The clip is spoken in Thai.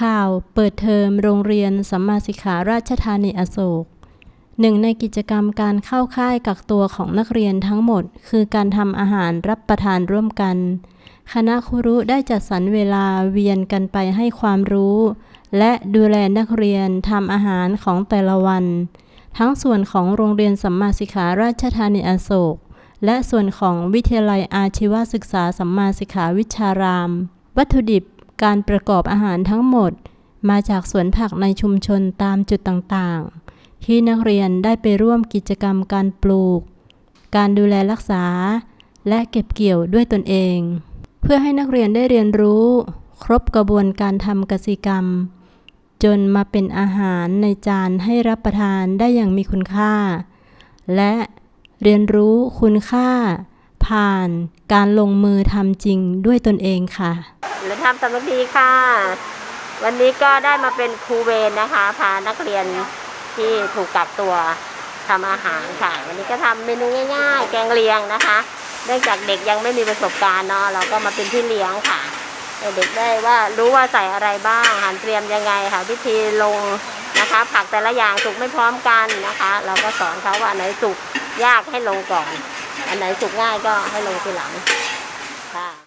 ข่าวเปิดเทอมโรงเรียนสัมมาสิกขาราชธานีอโศกหนึ่งในกิจกรรมการเข้าค่ายกักตัวของนักเรียนทั้งหมด คือการทำอาหารรับประทานร่วมกัน คณะครุได้จัดสรรเวลาเวียนกันไปให้ความรู้ และดูแลนักเรียนทำอาหารของแต่ละวัน ทั้งส่วนของโรงเรียนสัมมาสิกขาราชธานีอโศก และส่วนของวิทยาลัยอาชีวศึกษาสัมมาสิกขาวิชาราม วัตถุดิบ การประกอบอาหารทั้งหมด มาจากสวนผักในชุมชนตามจุดต่างๆ ที่นักเรียนได้ไปร่วมกิจกรรมการปลูก การดูแลรักษา และเก็บเกี่ยวด้วยตนเอง เพื่อให้นักเรียนได้เรียนรู้ ครบกระบวนการทำกสิกรรม จนมาเป็นอาหารในจานให้รับประทานได้อย่างมีคุณค่า และเรียนรู้คุณค่า ผ่านการลงมือทำจริงด้วยตนเองค่ะ หรือทำสำนึกดีค่ะ วันนี้ก็ได้มาเป็นครูเวรนะคะ พานักเรียนที่ถูกกักตัวทำอาหารค่ะ วันนี้ก็ทำเมนูง่ายๆ แกงเลียงนะคะ เนื่องจากเด็กยังไม่มีประสบการณ์เนาะเราก็มาเป็นพี่เลี้ยงค่ะให้เด็กได้ว่ารู้ว่าใส่อะไรบ้างหันเตรียมยังไงค่ะวิธีลงนะคะ ผักแต่ละอย่างสุกไม่พร้อมกันนะคะ เราก็สอนเขาว่าอันไหนสุกยากให้ลงก่อน อันไหนสุกง่ายก็ให้ลงทีหลังค่ะ